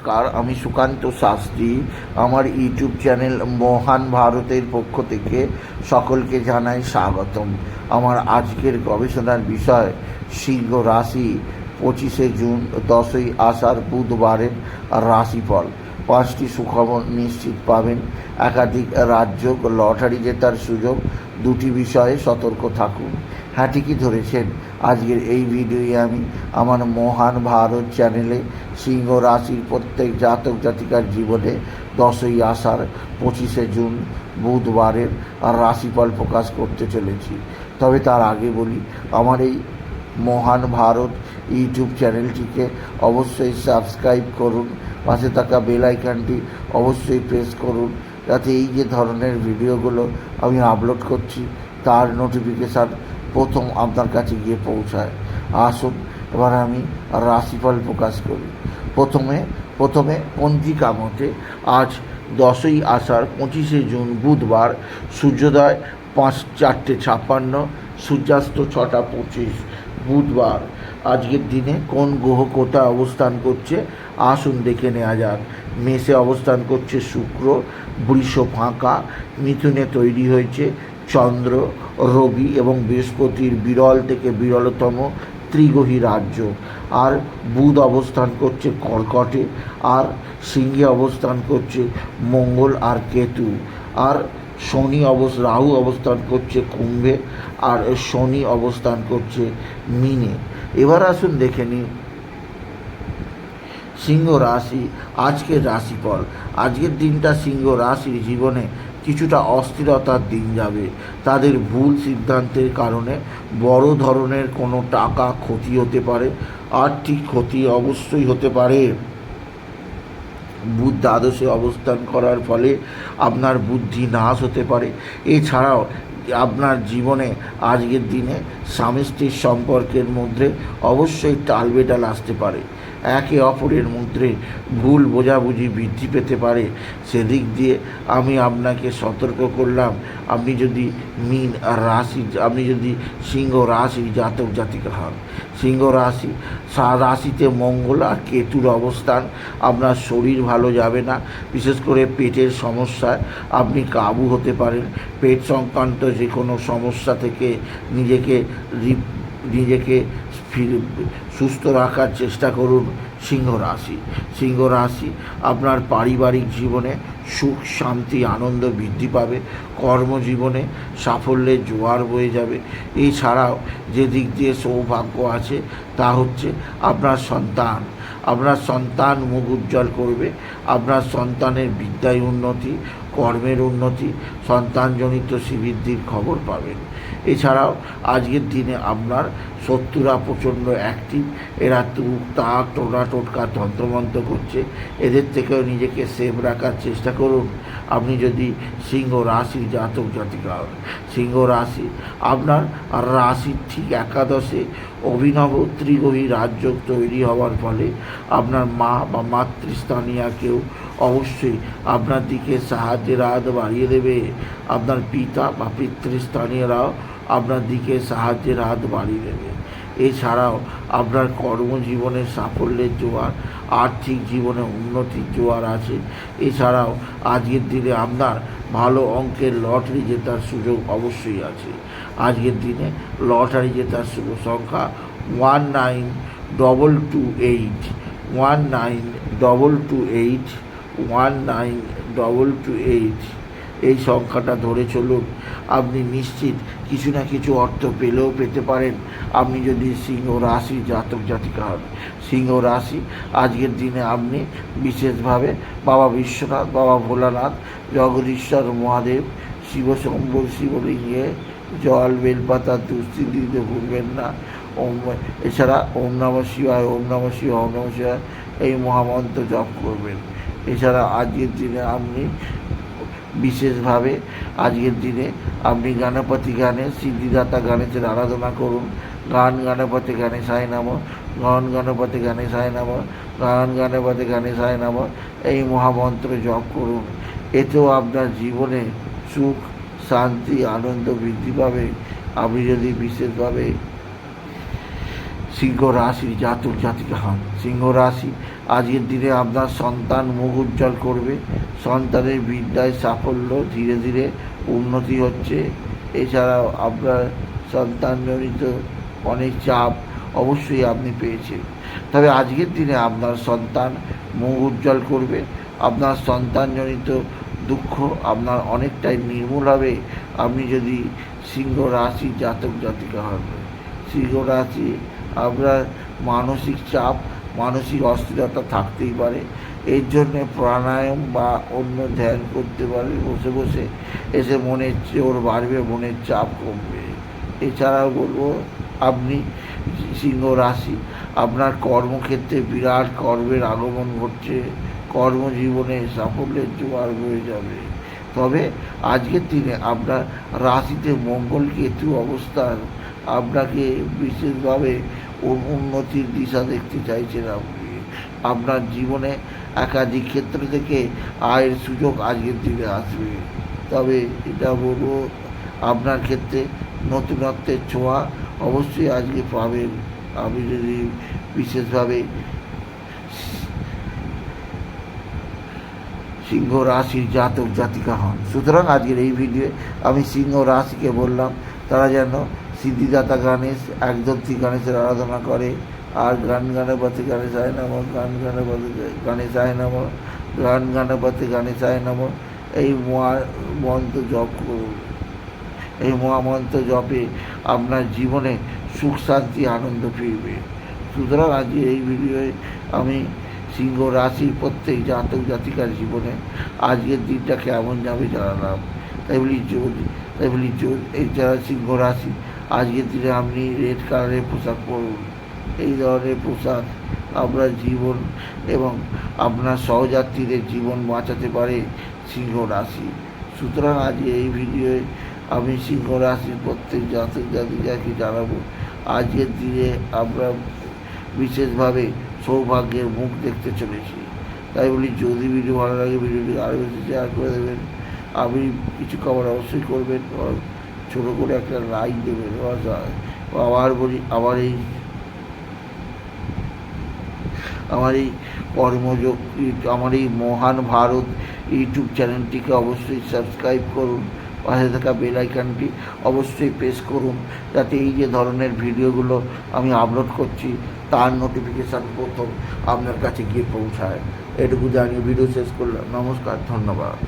নমস্কার, আমি সুকান্ত শাস্ত্রী। আমার ইউটিউব চ্যানেল মহান ভারতের পক্ষ থেকে সকলকে জানাই স্বাগতম। আমার আজকের গবেষণার বিষয়, সিংহ রাশি, পঁচিশে জুন, দশই আষাঢ়, বুধবারের রাশিফল। পাঁচটি সুখবর নিশ্চিত পাবেন। একাধিক রাজ্য লটারি জেতার সুযোগ। দুটি বিষয়ে সতর্ক থাকুন। হ্যাঁ ঠিকই ধরেছেন। আজকের এই ভিডিওয়ে আমি আমার মহান ভারত চ্যানেলে সিংহ রাশির প্রত্যেক জাতক জাতিকার জীবনে দশই আষাঢ়, পঁচিশে জুন, বুধবারের আর রাশিফল প্রকাশ করতে চলেছি। তবে তার আগে বলি, আমার এই মহান ভারত ইউটিউব চ্যানেলটিকে অবশ্যই সাবস্ক্রাইব করুন, পাশে থাকা বেল আইকনটি অবশ্যই প্রেস করুন, যাতে এই যে ধরনের ভিডিওগুলো আমি আপলোড করছি, তার নোটিফিকেশান প্রথম আপনার কাছে গিয়ে পৌঁছায়। আসুন, এবার আমি রাশিফল প্রকাশ করি। প্রথমে প্রথমে পঞ্জিকা মতে আজ দশই আষাঢ়, পঁচিশে জুন, বুধবার, সূর্যোদয় পাঁচ, চারটে ছাপ্পান্ন, সূর্যাস্ত ছটা, পঁচিশ, বুধবার। আজকের দিনে কোন গ্রহ কোথায় অবস্থান করছে? আসুন দেখে নেওয়া যাক। মেষে অবস্থান করছে শুক্র, বৃষ ফাঁকা, মিথুনে তৈরি হয়েছে চন্দ্র, রবি এবং বৃহস্পতির বিরল থেকে বিরলতম ত্রিগ্রহী রাজ্য। আর বুধ অবস্থান করছে কর্কটে, আর সিংহে অবস্থান করছে মঙ্গল আর কেতু। আর শনি অবস, রাহু অবস্থান করছে কুম্ভে, আর শনি অবস্থান করছে মিনে। এবার আসুন দেখে নিন সিংহ রাশি, আজকের রাশিফল। আজকের দিনটা সিংহ রাশির জীবনে কিছুটা অস্থিরতার দিন যাবে। তাদের ভুল সিদ্ধান্তের কারণে বড় ধরনের কোনো টাকা ক্ষতি হতে পারে, আর্থিক ক্ষতি অবশ্যই হতে পারে। বুধ দ্বাদশে অবস্থান করার ফলে আপনার বুদ্ধি নাশ হতে পারে। এছাড়াও আপনার জীবনে আজকের দিনে স্বামী স্ত্রীর সম্পর্কের মধ্যে অবশ্যই টালবেটাল আসতে পারে। একে অপরের মধ্যে ভুল বোঝাবুঝি বৃদ্ধি পেতে পারে। সেদিক দিয়ে আমি আপনাকে সতর্ক করলাম, আপনি যদি মিন আর রাশি, আপনি যদি সিংহ রাশি জাতক জাতিকা হন। সিংহ রাশি রাশিতে মঙ্গল আর কেতুর অবস্থান, আপনার শরীর ভালো যাবে না, বিশেষ করে পেটের সমস্যায় আপনি কাবু হতে পারেন। পেট সংক্রান্ত যে কোনো সমস্যা থেকে নিজেকে নিজেকে ফিরে সুস্থ রাখার চেষ্টা করুন সিংহ রাশি সিংহ রাশি আপনার পারিবারিক জীবনে সুখ, শান্তি, আনন্দ বৃদ্ধি পাবে, কর্মজীবনে সাফল্যের জোয়ার বয়ে যাবে। এছাড়াও যে দিক দিয়ে সৌভাগ্য আছে তা হচ্ছে আপনার সন্তান। আপনার সন্তান মুখ উজ্জ্বল করবে, আপনার সন্তানের বিদ্যায় উন্নতি, কর্মের উন্নতি, সন্তানজনিত শ্রীবৃদ্ধির খবর পাবেন। এছাড়াও আজকের দিনে আপনার শত্রুরা প্রচণ্ড অ্যাক্টিভ এরা তুক তাক টোনা টোটকা তন্ত্রমন্ত্র করছে। এদের থেকেও নিজেকে সেফ রাখার চেষ্টা করুন। আপনি যদি সিংহ রাশির জাতক জাতিকা হন, সিংহ রাশি আপনার রাশির ঠিক একাদশে অভিনব ত্রিগ্রহী রাজযোগ তৈরি হওয়ার ফলে আপনার মা বা মাতৃস্থানীয় কেউ অবশ্যই আপনার দিকে সাহায্যের হাত বাড়িয়ে দেবে। আপনার পিতা বা পিতৃস্থানীয়রাও আপনার দিকে সাহায্যের হাত বাড়িয়ে দেবে। এছাড়াও আপনার কর্মজীবনে সাফল্যের জোয়ার, আর্থিক জীবনে উন্নতির জোয়ার আছে। এছাড়াও আজকের দিনে আপনার ভালো অঙ্কের লটারি জেতার সুযোগ অবশ্যই আছে। আজকের দিনে লটারি জেতার শুভ সংখ্যা one nine double two eight, one nine double two eight, one nine double two eight. এই সংখ্যাটা ধরে চলুন। আপনি নিশ্চিত কিছু না কিছু অর্থ পেলেও পেতে পারেন। আপনি যদি সিংহ রাশি জাতক জাতিকা হন, সিংহ রাশি, আজকের দিনে আপনি বিশেষভাবে বাবা বিশ্বনাথ, বাবা ভোলানাথ, জগদীশ্বর, মহাদেব শিবশম্ভ শিবলিঙ্গে, জল, বেলপাতা দুস্থি দিতে ভুলবেন না। ওম, এছাড়া ওম নম শিবায়, ওম নম শিবায়, ওম নম শিবায় এই মহামন্ত্র জপ করবেন। এছাড়া আজকের দিনে আপনি বিশেষভাবে আজকের দিনে আপনি গণপতি গানে, সিদ্ধিদাতা গণেশের আরাধনা করুন। গান গণপতি গানে সাই নাম, গান গণপতি গানে সাই নাম, গান গণপতি গানে সাই নাম, এই মহামন্ত্র জপ করুন। এতেও আপনার জীবনে সুখ, শান্তি, আনন্দ বৃদ্ধি পাবে। আপনি যদি বিশেষভাবে সিংহ জাতক, জাতিকা হন। সিংহ রাশি, আজকের দিনে আপনার সন্তান মুখ উজ্জ্বল করবে। সন্তানের বিদ্যায় সাফল্য ধীরে ধীরে উন্নতি হচ্ছে। এছাড়াও আপনার সন্তানজনিত অনেক চাপ অবশ্যই আপনি পেয়েছেন। তবে আজকের দিনে আপনার সন্তান মুখ উজ্জ্বল করবে। আপনার সন্তানজনিত দুঃখ আপনার অনেকটাই নির্মূল হবে। আপনি যদি সিংহ রাশি, জাতক, জাতিকা হন। সিংহ রাশি আপনার মানসিক চাপ, মানসিক অস্থিরতা থাকতেই পারে। এর জন্য প্রাণায়াম বা অন্য ধ্যান করতে পারে বসে বসে এসে মনের জোর বাড়বে, মনের চাপ কমবে। এছাড়াও বলব, আপনি সিংহ রাশি, আপনার কর্মক্ষেত্রে বিরাট কর্মের আগমন ঘটছে। কর্মজীবনে সাফল্যের জোয়ার হয়ে যাবে। তবে আজকের দিনে আপনার রাশিতে মঙ্গল কেতু অবস্থান আপনাকে বিশেষভাবে উন্নতির দিশা দেখতে চাইছেন আপনি। আপনার জীবনে একাধিক ক্ষেত্র থেকে আয়ের সুযোগ আজকের দিনে আসবে। তবে এটা বলব, আপনার ক্ষেত্রে নতুনত্বের ছোঁয়া অবশ্যই আজকে পাবেন। আপনি যদি বিশেষভাবে সিংহ রাশির জাতক জাতিকা হন। সুতরাং আজকের এই ভিডিওয়ে আমি সিংহ রাশিকে বললাম, তারা যেন সিদ্ধিদাতা গণেশ একদন্তি গণেশের আরাধনা করে, আর গান গানপতি গণেশায় নম গান গানপতি গণেশায় নম গান গানপতি গণেশায় নম এই মহা মন্ত্র জপ এই মহামন্ত্র জপে আপনার জীবনে সুখ, শান্তি, আনন্দ ফিরবে। সুতরাং আজকে এই ভিডিওয়ে আমি সিংহ রাশির প্রত্যেক জাতক জাতিকার জীবনে আজকের দিনটা কেমন যাবে জানালাম। তাই বলি যদি তাই বলি এই যারা সিংহ রাশি আজকের দিনে আপনি রেড কালারের পোশাক পরুন। এই ধরনের পোশাক আপনার জীবন এবং আপনার সহযাত্রীদের জীবন বাঁচাতে পারে সিংহ রাশি। সুতরাং আজ এই ভিডিওয়ে আমি সিংহ রাশির প্রত্যেক জাতক জাতিকাকে জানাব, আজকের দিনে আমরা বিশেষভাবে সৌভাগ্যের মুখ দেখতে চলেছি। তাই বলি, যদি ভিডিও ভালো লাগে ভিডিওটি আরও বেশি শেয়ার করে দেবেন। আপনি কিছু খবর অবশ্যই করবেন। ছোটো করে একটা লাইক দেবেন আবার বলি, আবার এই আমার এই কর্মযোগ আমার এই মহান ভারত ইউটিউব চ্যানেলটিকে অবশ্যই সাবস্ক্রাইব করুন, পাশে থাকা বেল আইকনটি অবশ্যই প্রেস করুন, যাতে এই যে ধরনের ভিডিওগুলো আমি আপলোড করছি, তার নোটিফিকেশান প্রথম আপনার কাছে গিয়ে পৌঁছায়। এটুকু জানিয়ে ভিডিও শেষ করলাম। নমস্কার, ধন্যবাদ।